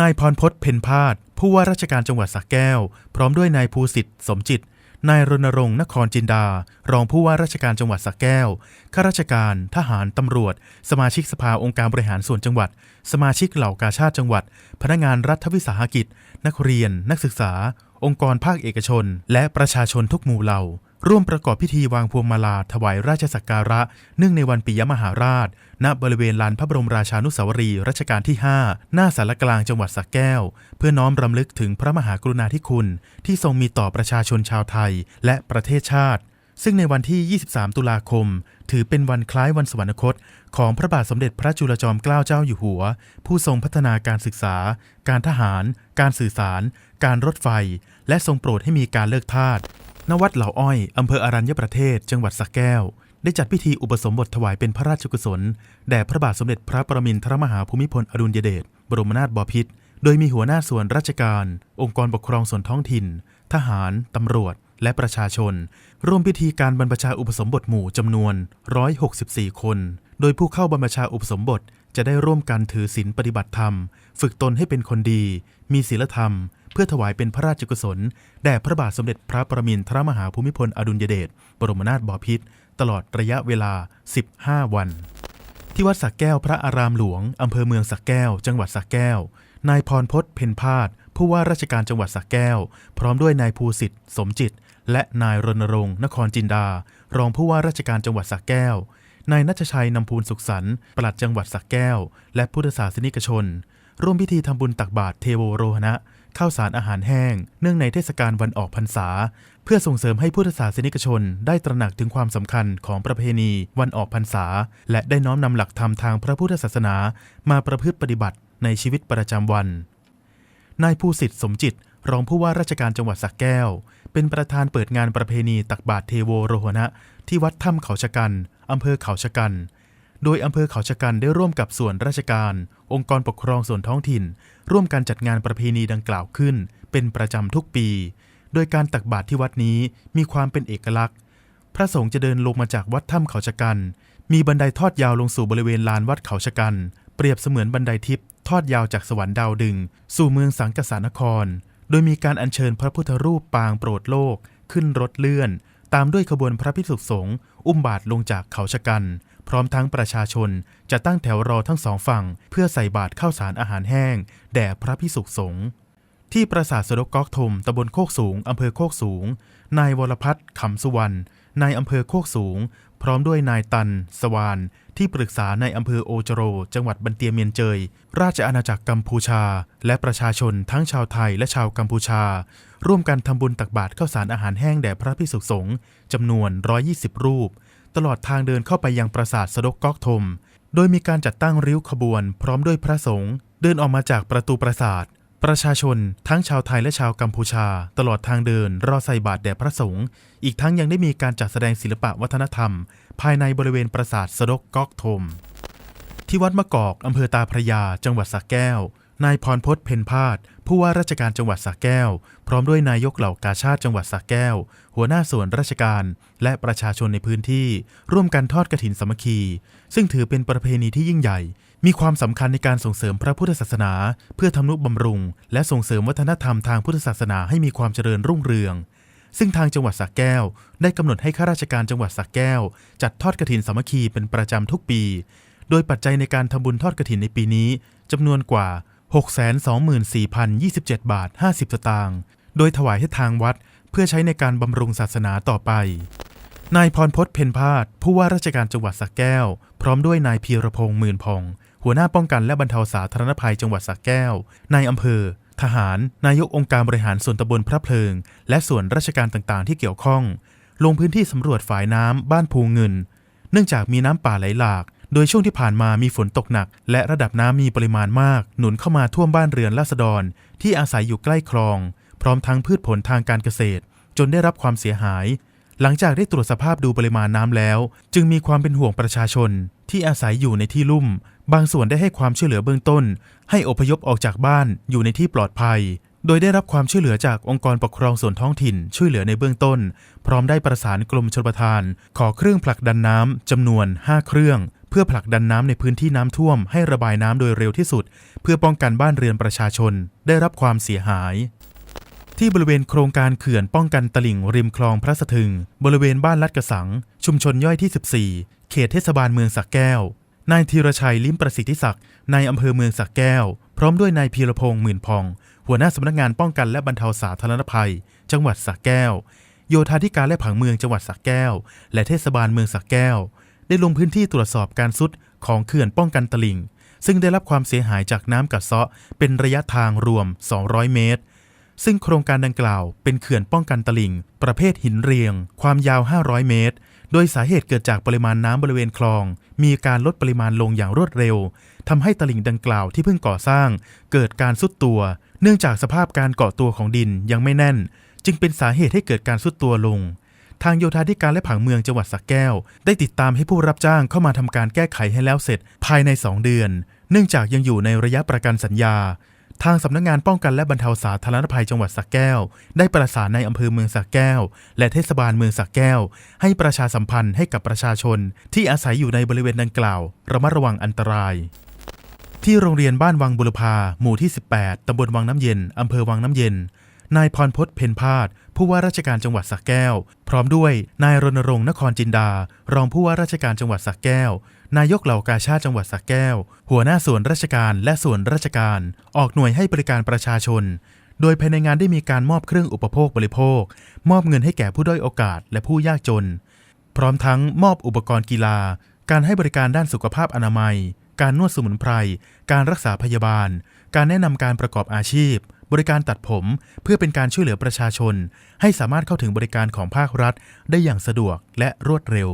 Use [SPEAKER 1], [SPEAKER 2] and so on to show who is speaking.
[SPEAKER 1] นายพรพศเพ็ญพาดผู้ว่าราชการจังหวัดสระแก้ว พร้อมด้วยนายภูสิทธิ์สมจิต นายรณรงค์นครจินดา รองผู้ว่าราชการจังหวัดสระแก้วข้าราชการ ทหาร ตำรวจ สมาชิกสภาองค์การบริหารส่วนจังหวัด สมาชิกเหล่ากาชาติจังหวัด พนักงานรัฐวิสาหกิจ นักเรียน นักศึกษา องค์กรภาคเอกชน และประชาชนทุกหมู่เหล่า ร่วมประกอบพิธีวางพวงมาลาถวายราชสักการะ เนื่องในวันปิยมหาราช ณบริเวณลานพระบรมราชานุสาวรีย์รัชกาลที่ 5 หน้าสารกลางจังหวัดสระแก้ว เพื่อน้อมรำลึกถึงพระมหากรุณาธิคุณ ที่ทรงมีต่อประชาชนชาวไทยและประเทศชาติ ซึ่งในวันที่ 23 ตุลาคม ถือเป็นวันคล้ายวันสวรรคต ของพระบาทสมเด็จพระจุลจอมเกล้าเจ้าอยู่หัว ผู้ทรงพัฒนาการศึกษา การทหาร การสื่อสาร การรถไฟ และทรงโปรดให้มีการเลิกทาส ณวัดเหล่าอ้อย อำเภออารัญญประเทศ จังหวัดสระแก้ว ได้จัดพิธีอุปสมบทถวายเป็นพระราชกุศล แด่พระบาทสมเด็จพระปรมินทรมหาภูมิพลอดุลยเดช บรมนาถบพิตร โดยมีหัวหน้าส่วนราชการ องค์กรปกครองส่วนท้องถิ่น ทหาร ตำรวจ และประชาชน ร่วมพิธีการบรรพชาอุปสมบทหมู่จำนวน 164 คน โดยผู้เข้าบรรพชาอุปสมบทจะได้ร่วมกันถือศีลปฏิบัติธรรม ฝึกตนให้เป็นคนดี มีศีลธรรม เพื่อถวายเป็นพระราชกุศล แด่พระบาทสมเด็จพระประมินทรมหาภูมิพลอดุลยเดชบรมนาถบพิตรตลอดระยะเวลา 15 วัน ที่วัดสักแก้วพระอารามหลวง อำเภอเมืองสักแก้ว จังหวัดสักแก้ว นายพรพศเพ็ญพาดผู้ว่าราชการจังหวัดสักแก้ว พร้อมด้วยนายภูสิทธิ์สมจิต และนายรณรงค์นครจินดา รองผู้ว่าราชการจังหวัดสักแก้ว นายนัชชัยนำพูนสุขสันต์ปลัดจังหวัดสักแก้ว และพุทธศาสนิกชน ร่วมพิธีทำบุญตักบาตรเทโวโรหณะข้าวสารอาหารแห้ง เนื่องในเทศกาลวันออกพรรษา เพื่อส่งเสริมให้พุทธศาสนิกชน ได้ตระหนักถึงความสำคัญของประเพณีวันออกพรรษา และได้น้อมนำหลักธรรมทางพระพุทธศาสนา มาประพฤติปฏิบัติในชีวิตประจำวันนายภูสิทธิ์สมจิต รองผู้ว่าราชการจังหวัดสระแก้ว เป็นประธานเปิดงานประเพณีตักบาตรเทโวโรหณะ ที่วัดถ้ำเขาชะกัน อำเภอเขาชะกัน โดยอำเภอเขาชะกันได้ร่วมกับส่วนราชการ องค์กรปกครองส่วนท้องถิ่น ร่วมกันจัดงานประเพณีดังกล่าวขึ้น เป็นประจำทุกปี โดยการตักบาตรที่วัดนี้มีความเป็นเอกลักษณ์ พระสงฆ์จะเดินลงมาจากวัดถ้ำเขาชะกัน มีบันไดทอดยาวลงสู่บริเวณลานวัดเขาชะกัน เปรียบเสมือนบันไดทิพย์ทอดยาวจากสวรรค์ดาวดึง สู่เมืองสังกษานคร โดยมีการอัญเชิญพระพุทธรูปปางโปรดโลก ขึ้นรถเลื่อน ตามด้วยขบวนพระภิกษุสงฆ์อุ้มบาตรลงจากเขาชะกัน พร้อมทั้งประชาชนจะตั้งแถวรอทั้งสองฝั่ง เพื่อใส่บาตรข้าวสารอาหารแห้ง แด่พระภิกษุสงฆ์ที่ปราสาทสดกกอกทมตำบลโคกสูงอำเภอโคกสูง นายวรพัฒน์ขำสุวรรณ นายอำเภอโคกสูง พร้อมด้วยนายตัน สวาน ที่ปรึกษาในอำเภอโอจโร จังหวัดบันเตียเมียนเจย ราชอาณาจักรกัมพูชา และประชาชนทั้งชาวไทยและชาวกัมพูชา ร่วมกันทำบุญตักบาตรข้าวสารอาหารแห้งแด่พระภิกษุสงฆ์จำนวน 120 รูป ตลอดทางเดินเข้าไปยังปราสาทสดกก๊อกทม โดยมีการจัดตั้งริ้วขบวน พร้อมด้วยพระสงฆ์เดินออกมาจากประตูปราสาท ประชาชนทั้งชาวไทยและชาวกัมพูชา ตลอดทางเดิน รอใส่บาตรแด่พระสงฆ์อีกทั้งยังได้มีการจัดแสดงศิลปะวัฒนธรรม ภายในบริเวณปราสาทสดกกอกทม ที่วัดมะกอกอำเภอตาพระยา จังหวัดสระแก้วนายพรพศเพ็ญพาดผู้ว่าราชการจังหวัดสระแก้ว พร้อมด้วยนายกเหล่ากาชาติจังหวัดสระแก้ว หัวหน้าส่วนราชการ และประชาชนในพื้นที่ ร่วมกันทอดกฐินสามัคคี ซึ่งถือเป็นประเพณีที่ยิ่งใหญ่ มีความสำคัญในการส่งเสริมพระพุทธศาสนา เพื่อทำนุบำรุง และส่งเสริมวัฒนธรรมทางพุทธศาสนาให้มีความเจริญรุ่งเรือง ซึ่งทางจังหวัดสระแก้ว ได้กำหนดให้ข้าราชการจังหวัดสระแก้ว จัดทอดกฐินสามัคคีเป็นประจำทุกปี โดยปัจจัยในการทำบุญทอดกฐินในปีนี้จำนวนกว่า 624,027 บาท 50 สตางค์ โดยถวายให้ทางวัด เพื่อใช้ในการบำรุงศาสนาต่อไปนายพรพศเพ็ญพาดผู้ว่าราชการจังหวัดสระแก้ว พร้อมด้วยนายพีรพงษ์หมื่นพอง หัวหน้าป้องกันและบรรเทาสาธารณภัยจังหวัดสระแก้ว นายอำเภอ ทหาร นายกองค์การบริหารส่วนตำบลพระเพลิง และส่วนราชการต่างๆ ที่เกี่ยวข้อง ลงพื้นที่สำรวจฝายน้ำบ้านภูเงิน เนื่องจากมีน้ำป่าไหลหลาก โดยช่วงที่ผ่านมามีฝนตกหนัก และระดับน้ำมีปริมาณมาก หนุนเข้ามาท่วมบ้านเรือนราษฎร ที่อาศัยอยู่ใกล้คลอง พร้อมทั้งพืชผลทางการเกษตร จนได้รับความเสียหาย หลังจากได้ตรวจสภาพดูปริมาณน้ำแล้ว จึงมีความเป็นห่วงประชาชน ที่อาศัยอยู่ในที่ลุ่ม บางส่วนได้ให้ความช่วยเหลือเบื้องต้น ให้อพยพออกจากบ้านอยู่ในที่ปลอดภัย โดยได้รับความช่วยเหลือจากองค์กรปกครองส่วนท้องถิ่น ช่วยเหลือในเบื้องต้น พร้อมได้ประสานกรมชลประทาน ขอเครื่องผลักดันน้ำจำนวน 5 เครื่อง เพื่อผลักดันน้ำในพื้นที่น้ำท่วม ให้ระบายน้ำโดยเร็วที่สุด เพื่อป้องกันบ้านเรือนประชาชน ได้รับความเสียหายที่บริเวณโครงการเขื่อนป้องกันตลิ่งริมคลองพระสะทึง บริเวณบ้านลัดกระสัง ชุมชนย่อยที่ 14 เขตเทศบาลเมืองสักแก้ว นายธีรชัยลิ้มประสิทธิศักดิ์นายอำเภอเมืองสักแก้ว พร้อมด้วยนายพีรพงษ์หมื่นพอง หัวหน้าสำนักงานป้องกันและบรรเทาสาธารณภัย จังหวัดสักแก้ว โยธาธิการและผังเมืองจังหวัดสักแก้ว และเทศบาลเมืองสักแก้ว ได้ลงพื้นที่ตรวจสอบการซุดของเขื่อนป้องกันตลิ่ง ซึ่งได้รับความเสียหายจากน้ำกัดเซาะ เป็นระยะทางรวม 200 เมตรซึ่งโครงการดังกล่าวเป็นเขื่อนป้องกันตลิ่ง ประเภทหินเรียง ความยาว 500 เมตร โดยสาเหตุเกิดจากปริมาณน้ำบริเวณคลอง มีการลดปริมาณลงอย่างรวดเร็วทำให้ตลิ่งดังกล่าวที่เพิ่งก่อสร้าง เกิดการซุดตัว เนื่องจากสภาพการเกาะตัวของดินยังไม่แน่น จึงเป็นสาเหตุให้เกิดการซุดตัวลง ทางโยธาธิการและผังเมืองจังหวัดสระแก้ว ได้ติดตามให้ผู้รับจ้างเข้ามาทำการแก้ไขให้แล้วเสร็จภายใน 2 เดือน เนื่องจากยังอยู่ในระยะประกันสัญญา ทางสำนักงานป้องกันและบรรเทาสาธารณภัยจังหวัดสักแก้ว ได้ประสานในอำเภอเมืองสักแก้ว และเทศบาลเมืองสักแก้ว ให้ประชาสัมพันธ์ให้กับประชาชน ที่อาศัยอยู่ในบริเวณดังกล่าว ระมัดระวังอันตราย ที่โรงเรียนบ้านวังบุรพาหมู่ที่ 18 ตำบลวังน้ำเย็น อำเภอวังน้ำเย็น นายพรพศเพ็ญพาดผู้ว่าราชการจังหวัดสระแก้ว พร้อมด้วยนายรณรงค์นครจินดา รองผู้ว่าราชการจังหวัดสระแก้ว นายกเหล่ากาชาติจังหวัดสระแก้ว หัวหน้าส่วนราชการและส่วนราชการ ออกหน่วยให้บริการประชาชน โดยภายในงานได้มีการมอบเครื่องอุปโภคบริโภค มอบเงินให้แก่ผู้ด้อยโอกาสและผู้ยากจน พร้อมทั้งมอบอุปกรณ์กีฬา การให้บริการด้านสุขภาพอนามัย การนวดสมุนไพร การรักษาพยาบาล การแนะนำการประกอบอาชีพ บริการตัดผมเพื่อเป็นการช่วยเหลือประชาชน ให้สามารถเข้าถึงบริการของภาครัฐ ได้อย่างสะดวกและรวดเร็ว